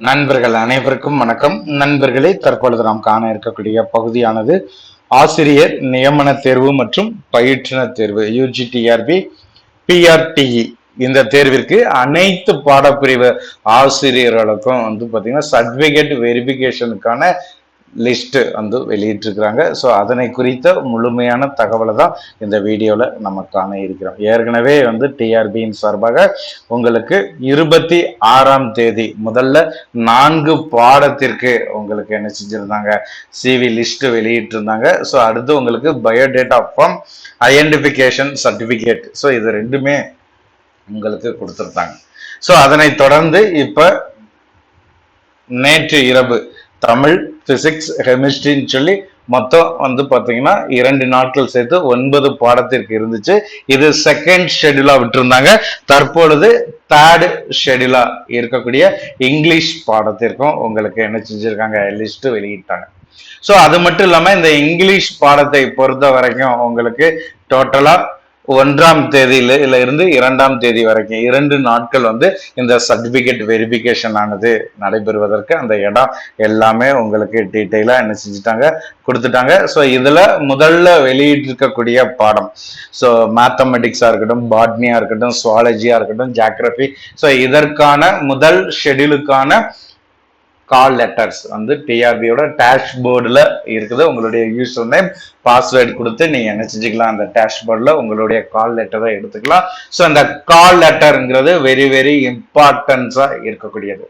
நண்பர்கள் அனைவருக்கும் வணக்கம். நண்பர்களே தற்பொழுது நாம் காண இருக்கக்கூடிய பகுதியானது ஆசிரியர் நியமன தேர்வு மற்றும் பயிற்றுனர் தேர்வு யூஜிடிஆர்பி பிஆர்டிஇ இந்த தேர்விற்கு அனைத்து பாடப்பிரிவு ஆசிரியர்களுக்கும் வந்து பார்த்தீங்கன்னா சர்டிஃபிகேட் வெரிஃபிகேஷனுக்கான லிஸ்ட்டு வந்து வெளியிட்டிருக்கிறாங்க. ஸோ அதனை குறித்த முழுமையான தகவலை தான் இந்த வீடியோவில் நம்ம காண இருக்கிறோம். ஏற்கனவே வந்து டிஆர்பியின் சார்பாக உங்களுக்கு இருபத்தி ஆறாம் தேதி முதல்ல நான்கு பாடத்திற்கு உங்களுக்கு என்ன செஞ்சுருந்தாங்க? CV list வெளியிட்டிருந்தாங்க. ஸோ அடுத்து உங்களுக்கு biodata form identification certificate so இது ரெண்டுமே உங்களுக்கு கொடுத்துருந்தாங்க. ஸோ அதனை தொடர்ந்து இப்போ நேற்று இரவு தமிழ் பிசிக்ஸ் கெமிஸ்ட்ரின்னு சொல்லி மொத்தம் வந்து பார்த்தீங்கன்னா இரண்டு நாட்கள் சேர்த்து ஒன்பது பாடத்திற்கு இருந்துச்சு. இது செகண்ட் ஷெடியூலாக விட்டுருந்தாங்க. தற்பொழுது தேர்டு ஷெடியூலாக இருக்கக்கூடிய இங்கிலீஷ் பாடத்திற்கும் உங்களுக்கு என்ன செஞ்சுருக்காங்க? லிஸ்ட்டு வெளியிட்டாங்க. ஸோ அது மட்டும் இல்லாமல் இந்த இங்கிலீஷ் பாடத்தை பொறுத்த வரைக்கும் உங்களுக்கு டோட்டலாக ஒன்றாம் தேதியில இல்ல இருந்து இரண்டாம் தேதி வரைக்கும் இரண்டு நாட்கள் வந்து இந்த சர்டிபிகேட் வெரிஃபிகேஷன் ஆனது நடைபெறுவதற்கு அந்த இடம் எல்லாமே உங்களுக்கு டீட்டெயிலா என்ன செஞ்சுட்டாங்க கொடுத்துட்டாங்க. ஸோ இதுல முதல்ல வெளியிட்டிருக்கக்கூடிய பாடம். ஸோ மேத்தமெட்டிக்ஸா இருக்கட்டும் பாட்னியா இருக்கட்டும் சுவாலஜியா இருக்கட்டும் ஜாக்ரஃபி ஸோ இதற்கான முதல் ஷெடியூலுக்கான கால் லெட்டர்ஸ் வந்து டிஆர்பியோட டேஷ்போர்டில் இருக்குது. உங்களுடைய யூசர் நேம் பாஸ்வேர்டு கொடுத்து நீங்கள் என்ன செஞ்சுக்கலாம் அந்த டேஷ்போர்டில் உங்களுடைய கால் லெட்டரை எடுத்துக்கலாம். ஸோ அந்த கால் லெட்டருங்கிறது வெரி வெரி இம்பார்ட்டன்ஸாக இருக்கக்கூடியது.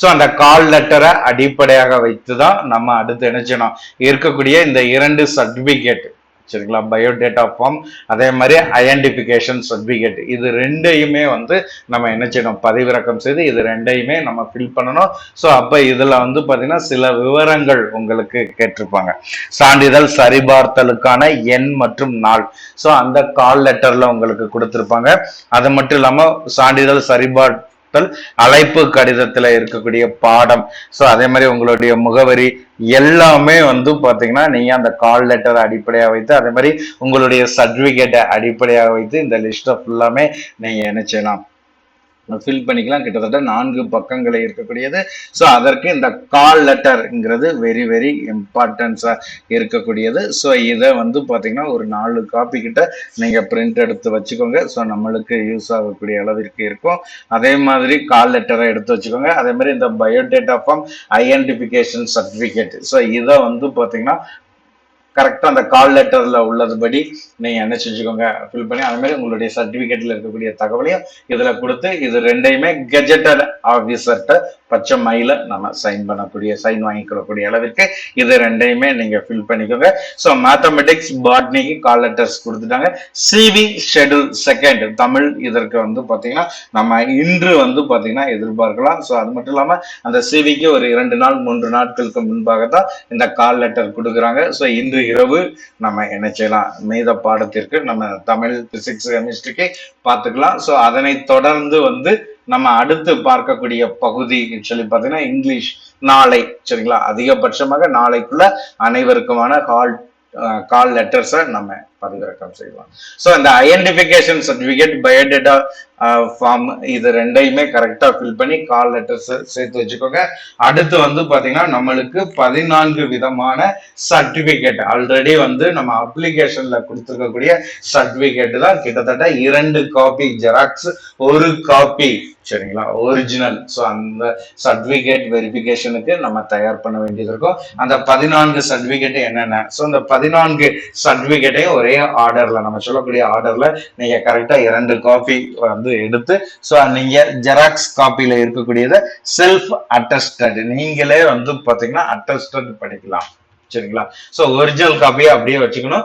ஸோ அந்த கால் லெட்டரை அடிப்படையாக வைத்து தான் நம்ம அடுத்து என்ன செய்யணும்? இருக்கக்கூடிய இந்த இரண்டு சர்டிஃபிகேட் சரிங்களா பயோடேட்டா ஃபார்ம் அதே மாதிரி ஐடென்டிஃபிகேஷன் சர்டிஃபிகேட் இது ரெண்டையுமே வந்து நம்ம என்ன செய்யணும்? பதிவிறக்கம் செய்து இது ரெண்டையுமே நம்ம ஃபில் பண்ணணும். ஸோ அப்போ இதில் வந்து பார்த்தீங்கன்னா சில விவரங்கள் உங்களுக்கு கேட்டிருப்பாங்க. சான்றிதழ் சரிபார்த்தலுக்கான எண் மற்றும் நாள். ஸோ அந்த கால் லெட்டரில் உங்களுக்கு கொடுத்துருப்பாங்க. அது மட்டும் இல்லாமல் சான்றிதழ் சரிபார் அழைப்பு கடிதத்துல இருக்கக்கூடிய பாடம். ஸோ அதே மாதிரி உங்களுடைய முகவரி எல்லாமே வந்து பாத்தீங்கன்னா நீங்க அந்த கால் லெட்டரை அடிப்படையாக வைத்து அதே மாதிரி உங்களுடைய சர்டிபிகேட்டை அடிப்படையாக வைத்து இந்த லிஸ்ட்டை ஃபுல்லாமே நீங்க என்ன செய்யலாம் ஃபில் பண்ணிக்கலாம். கிட்டத்தட்ட நான்கு பக்கங்களை இருக்கக்கூடியது. ஸோ அதற்கு இந்த கால் லெட்டர்ங்கிறது வெரி வெரி இம்பார்ட்டன்ஸாக இருக்கக்கூடியது. ஸோ இதை வந்து பார்த்தீங்கன்னா ஒரு நாலு காப்பி கிட்ட நீங்கள் பிரிண்ட் எடுத்து வச்சுக்கோங்க. ஸோ நம்மளுக்கு யூஸ் ஆகக்கூடிய அளவிற்கு இருக்கும். அதே மாதிரி கால் லெட்டரை எடுத்து வச்சுக்கோங்க. அதே மாதிரி இந்த biodata form identification certificate so இதை வந்து பார்த்தீங்கன்னா கரெக்டாக அந்த கால் லெட்டரில் உள்ளதுபடி நீங்கள் என்ன செஞ்சுக்கோங்க ஃபில் பண்ணி அதுமாதிரி உங்களுடைய சர்டிஃபிகேட்டில் இருக்கக்கூடிய தகவலையும் இதில் கொடுத்து இது ரெண்டையுமே கெஜெட்டட் ஆஃபீஸர்கிட்ட பச்சை மயில நம்ம சைன் பண்ணக்கூடிய சைன் வாங்கிக்கொள்ளக்கூடிய அளவிற்கு இது ரெண்டையுமே நீங்கள் ஃபில் பண்ணிக்கோங்க. ஸோ மேத்தமெட்டிக்ஸ் பாட்னிக்கு கால் லெட்டர்ஸ் கொடுத்துட்டாங்க. சிவி ஷெடியூல் செகண்ட் தமிழ் இதற்கு வந்து பார்த்தீங்கன்னா நம்ம இன்று வந்து பார்த்தீங்கன்னா எதிர்பார்க்கலாம். ஸோ அது மட்டும் இல்லாமல் அந்த சிவிக்கு ஒரு இரண்டு நாள் மூன்று நாட்களுக்கு முன்பாக தான் இந்த கால் லெட்டர் கொடுக்குறாங்க. ஸோ இன்று இரவு நம்ம என்ன செய்யலாம்? மீத பாடத்திற்கு நம்ம தமிழ் பிசிக்ஸ் கெமிஸ்ட்ரிக்கு பார்த்துக்கலாம். ஸோ அதனை தொடர்ந்து வந்து நம்ம அடுத்து பார்க்கக்கூடிய பகுதி சொல்லி பார்த்தீங்கன்னா இங்கிலீஷ் நாளை சரிங்களா? அதிகபட்சமாக நாளைக்குள்ள அனைவருக்குமான கால் கால் லெட்டர்ஸை நம்ம பதிவிறக்கம் செய்யலாம் ஸோ இந்த ஐடென்டிஃபிகேஷன் சர்டிஃபிகேட் பயோடேட்டா ஃபார்ம் இது ரெண்டையுமே கரெக்டாக ஃபில் பண்ணி கால் லெட்டர்ஸ் சேர்த்து வச்சுக்கோங்க. அடுத்து வந்து பார்த்தீங்கன்னா நம்மளுக்கு பதினான்கு விதமான சர்டிஃபிகேட் ஆல்ரெடி வந்து நம்ம அப்ளிகேஷன்ல கொடுத்துருக்கக்கூடிய சர்டிஃபிகேட் தான் கிட்டத்தட்ட இரண்டு காப்பி ஜெராக்ஸ் ஒரு காப்பி சரிங்களா ஒரிஜினல் ஸோ அந்த சர்டிஃபிகேட் வெரிஃபிகேஷனுக்கு நம்ம தயார் பண்ண வேண்டியது இருக்கும். அந்த பதினான்கு சர்டிஃபிகேட் என்னென்ன? ஸோ இந்த பதினான்கு சர்டிஃபிகேட்டையும் ஒரே ஆர்டர்ல நம்ம சொல்லக்கூடிய ஆர்டர்ல நீங்க கரெக்டா இரண்டு காப்பி வந்து எடுத்து ஸோ நீங்க ஜெராக்ஸ் காப்பியில இருக்கக்கூடியதை செல்ஃப் அட்டஸ்டட் நீங்களே வந்து பாத்தீங்கன்னா அட்டஸ்டட் படிக்கலாம். சரிங்களா? ஸோ ஒரிஜினல் காப்பியை அப்படியே வச்சுக்கணும்.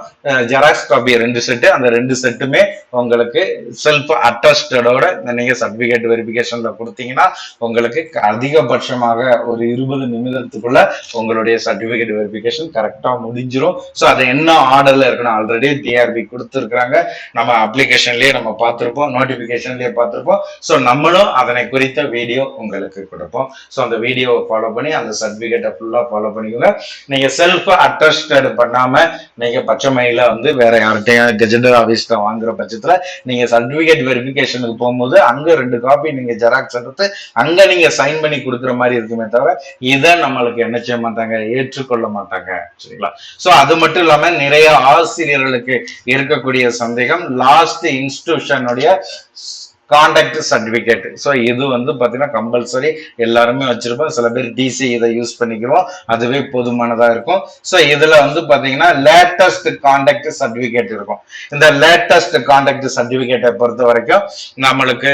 ஜெராக்ஸ் காப்பி ரெண்டு செட்டு அந்த ரெண்டு செட்டுமே உங்களுக்கு செல்ஃப் அட்டஸ்டடோட நீங்க சர்டிபிகேட் வெரிஃபிகேஷன்ல கொடுத்தீங்கன்னா உங்களுக்கு அதிகபட்சமாக ஒரு இருபது நிமிடத்துக்குள்ள உங்களுடைய சர்டிபிகேட் வெரிஃபிகேஷன் கரெக்டா முடிஞ்சிரும். ஸோ அது என்ன ஆர்டர்ல இருக்கணும் ஆல்ரெடி டிஆர்பி கொடுத்துருக்குறாங்க. நம்ம அப்ளிகேஷன்லயே நம்ம பார்த்துருப்போம் நோட்டிபிகேஷன்லயே பார்த்துருப்போம். ஸோ நம்மளும் அதனை குறித்த வீடியோ உங்களுக்கு கொடுப்போம். ஸோ அந்த வீடியோவை ஃபாலோ பண்ணி அந்த சர்டிபிகேட்டை ஃபுல்லா ஃபாலோ பண்ணிக்கோங்க. நீங்க செல்ஃப் செல்ஃப் அட்டஸ்டட் பண்ணாம நீங்க பச்சைமையில வந்து வேற யார்கிட்டையும் கெஜெண்டர் ஆபீஸ்ல வாங்குற பட்சத்துல நீங்க சர்டிபிகேட் வெரிஃபிகேஷனுக்கு போகும்போது அங்க ரெண்டு காப்பி நீங்க ஜெராக்ஸ் எடுத்து அங்க நீங்க சைன் பண்ணி கொடுக்குற மாதிரி இருக்குமே தவிர இதை நம்மளுக்கு என்ன செய்ய மாட்டாங்க ஏற்றுக்கொள்ள மாட்டாங்க சரிங்களா? சோ அது மட்டும் இல்லாம நிறைய ஆசிரியர்களுக்கு இருக்கக்கூடிய சந்தேகம் லாஸ்ட் இன்ஸ்டிடியூஷனுடைய கான்டாக்ட் சர்டிபிகேட் ஸோ இது வந்து பார்த்தீங்கன்னா கம்பல்சரி எல்லாருமே வச்சிருப்போம். சில பேர் டிசி இதை யூஸ் பண்ணிக்கிறோம். அதுவே போதுமானதாக இருக்கும். ஸோ இதில் வந்து பார்த்தீங்கன்னா லேட்டஸ்ட் கான்டாக்ட் சர்டிஃபிகேட் இருக்கும். இந்த லேட்டஸ்ட் கான்டாக்ட் சர்டிபிகேட்டை பொறுத்த வரைக்கும் நம்மளுக்கு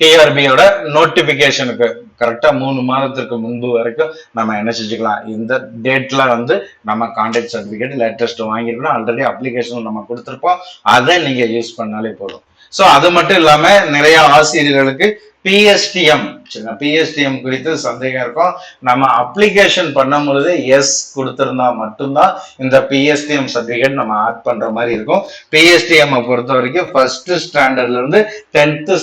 டிஆர்பியோட நோட்டிபிகேஷனுக்கு கரெக்டா மூணு மாதத்திற்கு முன்பு வரைக்கும் நம்ம என்ன செஞ்சுக்கலாம்? இந்த டேட்ல வந்து நம்ம கான்டாக்ட் சர்டிஃபிகேட் லேட்டஸ்ட் வாங்கிருக்கணும் ஆல்ரெடி அப்ளிகேஷன் நம்ம கொடுத்துருப்போம். அதை நீங்க யூஸ் பண்ணாலே போதும். சோ அது மட்டும் இல்லாம நிறைய ஆசிரியர்களுக்கு பிஎஸ்டிஎம் சரிங்களா பிஎஸ்டிஎம் குறித்து சந்தேகம் இருக்கும். நம்ம அப்ளிகேஷன் பண்ணும் பொழுது எஸ் கொடுத்துருந்தா மட்டும்தான் இந்த பிஎஸ்டிஎம் சர்டிபிகேட் நம்ம ஆட் பண்ற மாதிரி இருக்கும். பிஎஸ்டிஎம் பொறுத்த வரைக்கும் ஃபர்ஸ்ட் ஸ்டாண்டர்ட்ல இருந்து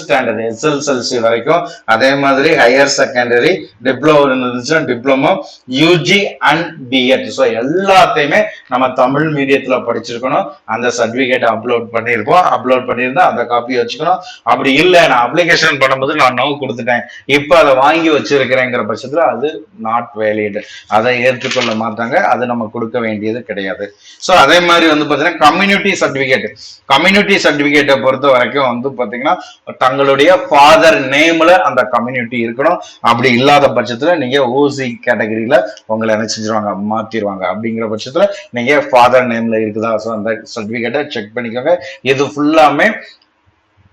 ஸ்டாண்டர்ட் எஸ்எல்எல்சி வரைக்கும். அதே மாதிரி ஹையர் செகண்டரி டிப்ளமோ இருந்துச்சுன்னா diploma UG and BEd so எல்லாத்தையுமே நம்ம தமிழ் மீடியத்தில் படிச்சிருக்கணும். அந்த சர்டிபிகேட் அப்லோட் பண்ணியிருப்போம். அப்லோட் பண்ணியிருந்தா அந்த காப்பி வச்சுக்கணும். அப்படி இல்லை நான் அப்ளிகேஷன் பண்ணும்போது நான் பண்ணவும் கொடுத்துட்டேன். இப்போ அதை வாங்கி வச்சிருக்கிறேங்கிற பட்சத்துல அது நாட் வேலிடு அதை ஏற்றுக்கொள்ள மாட்டாங்க. அது நம்ம கொடுக்க வேண்டியது கிடையாது. ஸோ அதே மாதிரி வந்து பார்த்தீங்கன்னா கம்யூனிட்டி சர்டிஃபிகேட் கம்யூனிட்டி சர்டிஃபிகேட்டை பொறுத்த வரைக்கும் வந்து பார்த்தீங்கன்னா தங்களுடைய ஃபாதர் நேம்ல அந்த கம்யூனிட்டி இருக்கணும். அப்படி இல்லாத பட்சத்தில் நீங்கள் ஓசி கேட்டகரியில் உங்களை என்ன செஞ்சிருவாங்க? மாற்றிடுவாங்க அப்படிங்கிற பட்சத்தில் நீங்க ஃபாதர் நேம்ல இருக்குதா? ஸோ அந்த சர்டிஃபிகேட்டை செக் பண்ணிக்கோங்க. இது ஃபுல்லாமே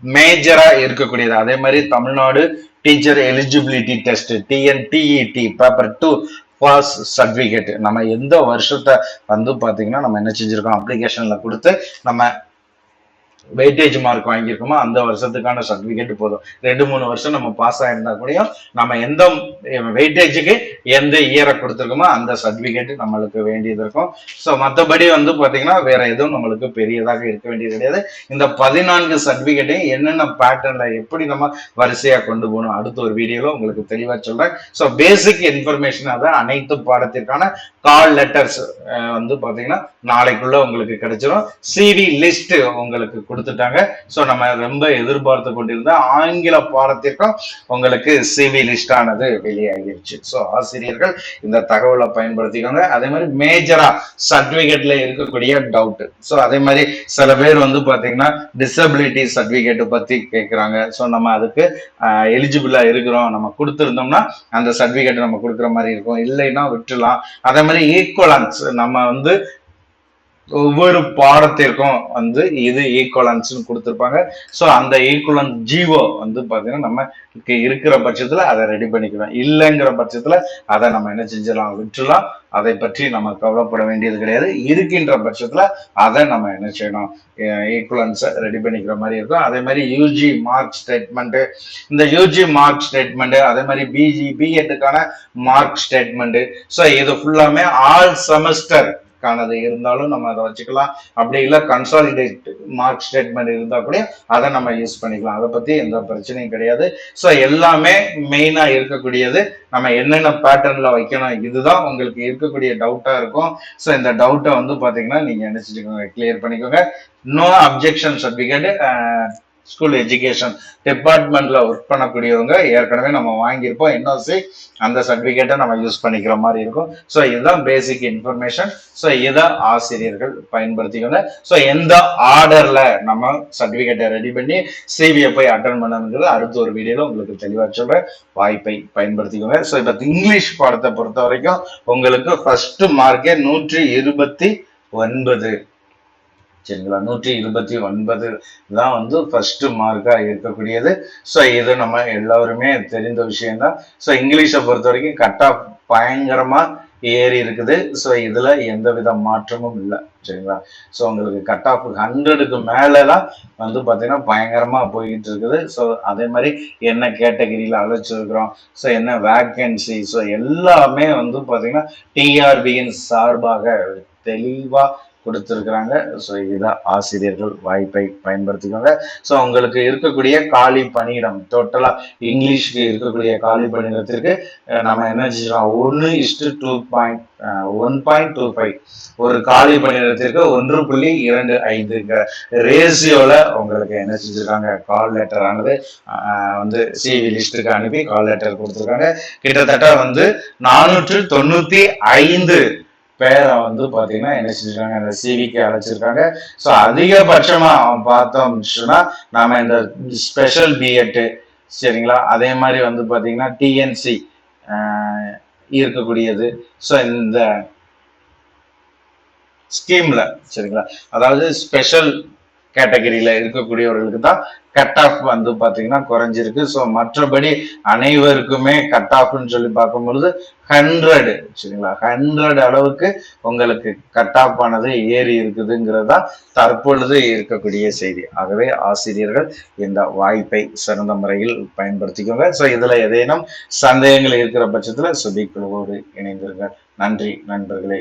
மேஜரா இருக்கக்கூடியது. அதே மாதிரி Tamil Nadu teacher eligibility test TNTET paper two pass certificate நம்ம எந்த வருஷத்தை வந்து பாத்தீங்கன்னா நம்ம என்ன செஞ்சிருக்கோம்? அப்ளிகேஷன்ல கொடுத்து நம்ம வெயிட்டேஜ் மார்க் வாங்கியிருக்கோமோ அந்த வருஷத்துக்கான சர்டிபிகேட் போதும். ரெண்டு மூணு வருஷம் நம்ம பாஸ் ஆயிருந்தா கூட நம்ம எந்த வெயிட்டேஜுக்கு எந்த இயரை கொடுத்துருக்கோமோ அந்த சர்டிபிகேட் நம்மளுக்கு வேண்டியது இருக்கும். ஸோ மற்றபடி வந்து பார்த்தீங்கன்னா வேற எதுவும் நம்மளுக்கு பெரியதாக இருக்க வேண்டியது கிடையாது. இந்த பதினான்கு சர்டிஃபிகேட்டையும் என்னென்ன பேட்டர்ன்ல எப்படி நம்ம வரிசையா கொண்டு போகணும் அடுத்த ஒரு வீடியோல உங்களுக்கு தெளிவா சொல்றேன். ஸோ பேசிக் இன்ஃபர்மேஷன் அதான் அனைத்து பாடத்திற்கான கால் லெட்டர்ஸ் வந்து பாத்தீங்கன்னா நாளைக்குள்ள உங்களுக்கு கிடைச்சிரும். சிவி லிஸ்ட் உங்களுக்கு கொடுத்துட்டாங்க. ஸோ நம்ம ரொம்ப எதிர்பார்த்து கொண்டிருந்த ஆங்கில பாடத்திற்கும் உங்களுக்கு சிவி லிஸ்ட் ஆனது வெளியாகிருச்சு. ஸோ ஆசிரியர்கள் இந்த தகவலை பயன்படுத்திக்கோங்க. அதே மாதிரி மேஜரா சர்டிபிகேட்ல இருக்கக்கூடிய டவுட் ஸோ அதே மாதிரி சில பேர் வந்து பார்த்தீங்கன்னா டிசபிலிட்டி சர்டிபிகேட் பத்தி கேட்குறாங்க ஸோ நம்ம அதுக்கு எலிஜிபிளா இருக்கிறோம். நம்ம கொடுத்துருந்தோம்னா அந்த சர்டிபிகேட் நம்ம கொடுக்குற மாதிரி இருக்கும். இல்லைன்னா விட்டுலாம் அதே மாதிரி ஈக்குவலன்ஸ் நம்ம வந்து ஒவ்வொரு பாடத்திற்கும் வந்து இது ஈக்குவலன்ஸ்னு கொடுத்துருப்பாங்க. ஸோ அந்த ஈக்குவலன்ஸ் ஜீவோ வந்து பார்த்தீங்கன்னா நம்ம இருக்கிற பட்சத்தில் அதை ரெடி பண்ணிக்கலாம் இல்லைங்கிற பட்சத்தில் அதை நம்ம என்ன செஞ்சிடலாம்? விட்டுலாம் அதை பற்றி நம்ம கவலைப்பட வேண்டியது கிடையாது. இருக்கின்ற பட்சத்தில் அதை நம்ம என்ன செய்யணும்? ஈக்குவலன்ஸை ரெடி பண்ணிக்கிற மாதிரி இருக்கும். அதே மாதிரி யூஜி மார்க் ஸ்டேட்மெண்ட்டு இந்த யூஜி மார்க் ஸ்டேட்மெண்ட்டு அதே மாதிரி பிஜி பிஎட்டுக்கான மார்க் ஸ்டேட்மெண்ட்டு ஸோ இது ஃபுல்லாமே ஆல் செமஸ்டர் கானது இருந்தாலும் நம்ம அதை வச்சுக்கலாம். அப்படி இல்லை கன்சாலிடேட் மார்க் ஸ்டேட்மெண்ட் இருந்தால் கூட அதை நம்ம யூஸ் பண்ணிக்கலாம். அதை பத்தி எந்த பிரச்சனையும் கிடையாது. ஸோ எல்லாமே மெயினாக இருக்கக்கூடியது. நம்ம என்னென்ன பேட்டர்னில் வைக்கணும் இதுதான் உங்களுக்கு இருக்கக்கூடிய டவுட்டாக இருக்கும். ஸோ இந்த டவுட்டை வந்து பார்த்தீங்கன்னா நீங்க என்ன கிளியர் பண்ணிக்கோங்க. No objection certificate school education டிபார்ட்மெண்ட்ல ஒர்க் பண்ணக்கூடியவங்க ஏற்கனவே நம்ம வாங்கியிருப்போம் என்ஓசி அந்த சர்டிபிகேட்டை நம்ம யூஸ் பண்ணிக்கிற மாதிரி இருக்கும். ஸோ இதுதான் பேசிக் இன்ஃபர்மேஷன் ஸோ இதை ஆசிரியர்கள் பயன்படுத்திக்கோங்க. ஸோ எந்த ஆர்டர்ல நம்ம சர்டிபிகேட்டை ரெடி பண்ணி சிவியை போய் அட்டன் பண்ணணுங்கிறது அடுத்த ஒரு வீடியோல உங்களுக்கு தெளிவாக சொல்றேன். வாய்ப்பை பயன்படுத்திக்கோங்க. ஸோ இப்போ இங்கிலீஷ் பாடத்தை பொறுத்த வரைக்கும் உங்களுக்கு ஃபர்ஸ்ட் மார்க்கே நூற்றி இருபத்தி ஒன்பது. சரிங்களா? நூற்றி இருபத்தி ஒன்பது தான் வந்து ஃபர்ஸ்ட் மார்க்காக இருக்கக்கூடியது. ஸோ இது நம்ம எல்லாருமே தெரிந்த விஷயம்தான். ஸோ இங்கிலீஷை பொறுத்த வரைக்கும் கட் ஆஃப் பயங்கரமா ஏறி இருக்குது. ஸோ இதுல எந்த வித மாற்றமும் இல்லை. சரிங்களா? ஸோ உங்களுக்கு கட் ஆஃப் ஹண்ட்ரடுக்கு மேலே தான் வந்து பார்த்தீங்கன்னா பயங்கரமா போய்கிட்டு இருக்குது. ஸோ அதே மாதிரி என்ன கேட்டகரியில் அழைச்சிருக்கிறோம் ஸோ என்ன வேக்கன்சி ஸோ எல்லாமே வந்து பார்த்தீங்கன்னா டிஆர்பியின் சார்பாக தெளிவா கொடுத்துருக்குறாங்க. ஸோ இதுதான் ஆசிரியர்கள் வாய்ப்பை பயன்படுத்திக்கோங்க. ஸோ உங்களுக்கு இருக்கக்கூடிய காலி பணியிடம் டோட்டலாக இங்கிலீஷ்க்கு இருக்கக்கூடிய காலி பணியிடத்திற்கு நம்ம என்ன செஞ்சோம் ஒன்று is to two point one point two five. ஒரு காலி பணியிடத்திற்கு ஒன்று புள்ளி இரண்டு ஐந்துங்கிற ரேசியோவில் உங்களுக்கு என்ன செஞ்சிருக்காங்க? கால் லெட்டர் ஆனது வந்து சிவி லிஸ்ட்டுக்கு அனுப்பி கால் லெட்டர் கொடுத்துருக்காங்க. கிட்டத்தட்ட வந்து நானூற்று தொண்ணூற்றி ஐந்து பேரை வந்து பாத்தீங்கன்னா என்ன செஞ்சிருக்காங்க இந்த சிவிக்கு அழைச்சிருக்காங்க. ஸோ அதிகபட்சமா பார்த்தோம் சொன்னா நாம இந்த ஸ்பெஷல் பிஎட் சரிங்களா? அதே மாதிரி வந்து பாத்தீங்கன்னா டிஎன்சி இருக்கக்கூடியது. ஸோ இந்த ஸ்கீம்ல சரிங்களா? அதாவது ஸ்பெஷல் கேட்டகரியில் இருக்கக்கூடியவர்களுக்கு தான் கட் ஆஃப் வந்து பார்த்தீங்கன்னா குறைஞ்சிருக்கு. ஸோ மற்றபடி அனைவருக்குமே கட் ஆஃப்னு சொல்லி பார்க்கும் பொழுது ஹண்ட்ரடு சரிங்களா? ஹண்ட்ரட் அளவுக்கு உங்களுக்கு கட் ஆஃப் ஆனது ஏறி இருக்குதுங்கிறது தான் தற்பொழுது இருக்கக்கூடிய செய்தி. ஆகவே ஆசிரியர்கள் இந்த வாய்ப்பை சிறந்த முறையில் பயன்படுத்திக்கோங்க. ஸோ இதில் ஏதேனும் சந்தேகங்கள் இருக்கிற பட்சத்தில் சுபி குழுவோடு இணைந்திருங்க. நன்றி நண்பர்களே.